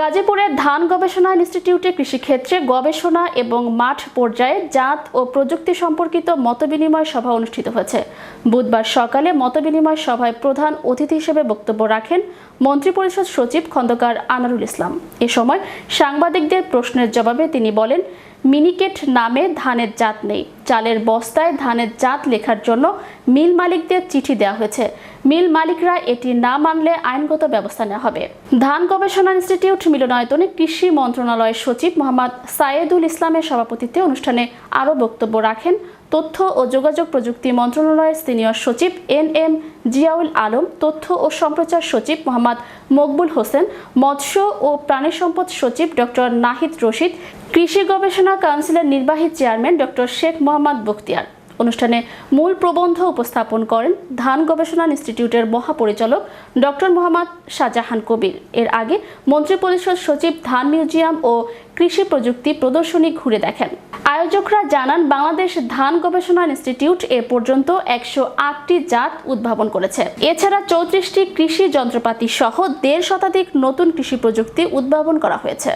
গাজীপুরের ধান গবেষণা ইনস্টিটিউটে কৃষিক্ষেত্রে গবেষণা এবং মাঠ পর্যায়ে জাত ও প্রযুক্তি সম্পর্কিত মতবিনিময় সভা অনুষ্ঠিত হয়েছে। বুধবার সকালে মতবিনিময় সভায় প্রধান অতিথি হিসেবে বক্তব্য রাখেন মন্ত্রিপরিষদ সচিব খন্দকার আনারুল ইসলাম। এ সময় সাংবাদিকদের প্রশ্নের জবাবে তিনি বলেন, মিনিকেট নামে ধানের জাত নেই। চালের বস্তায় ধানের জাত লেখার জন্য মিল মালিকদের চিঠি দেওয়া হয়েছে। মিল মালিকরা এটি না মানলে আইনগত ব্যবস্থা নেওয়া হবে। ধান গবেষণা ইনস্টিটিউট মিলনায়তনে কৃষি মন্ত্রণালয়ের সচিব মোহাম্মদ সায়েদুল ইসলামের সভাপতিত্বে অনুষ্ঠানে আরও বক্তব্য রাখেন তথ্য ও যোগাযোগ প্রযুক্তি মন্ত্রণালয়ের সিনিয়র সচিব এন এম জিয়াউল আলম, তথ্য ও সম্প্রচার সচিব মোহাম্মদ মকবুল হোসেন, মৎস্য ও প্রাণী সম্পদ সচিব ডক্টর নাহিদ রশিদ, কৃষি গবেষণা কাউন্সিলের নির্বাহী চেয়ারম্যান ডক্টর শেখ মোহাম্মদ বখতিয়ার। অনুষ্ঠানে মূল প্রবন্ধ উপস্থাপন করেন ধান গবেষণা ইনস্টিটিউটের মহাপরিচালক ডক্টর মোহাম্মদ শাহজাহান কবির। এর আগে মন্ত্রিপরিষদ সচিব ধান মিউজিয়াম ও কৃষি প্রযুক্তি প্রদর্শনী ঘুরে দেখেন। আয়োজকরা জানান, বাংলাদেশ ধান গবেষণা ইনস্টিটিউট এ পর্যন্ত একশো আটটি জাত উদ্ভাবন করেছে। এছাড়া চৌত্রিশটি কৃষি যন্ত্রপাতি সহ দেড় শতাধিক নতুন কৃষি প্রযুক্তি উদ্ভাবন করা হয়েছে।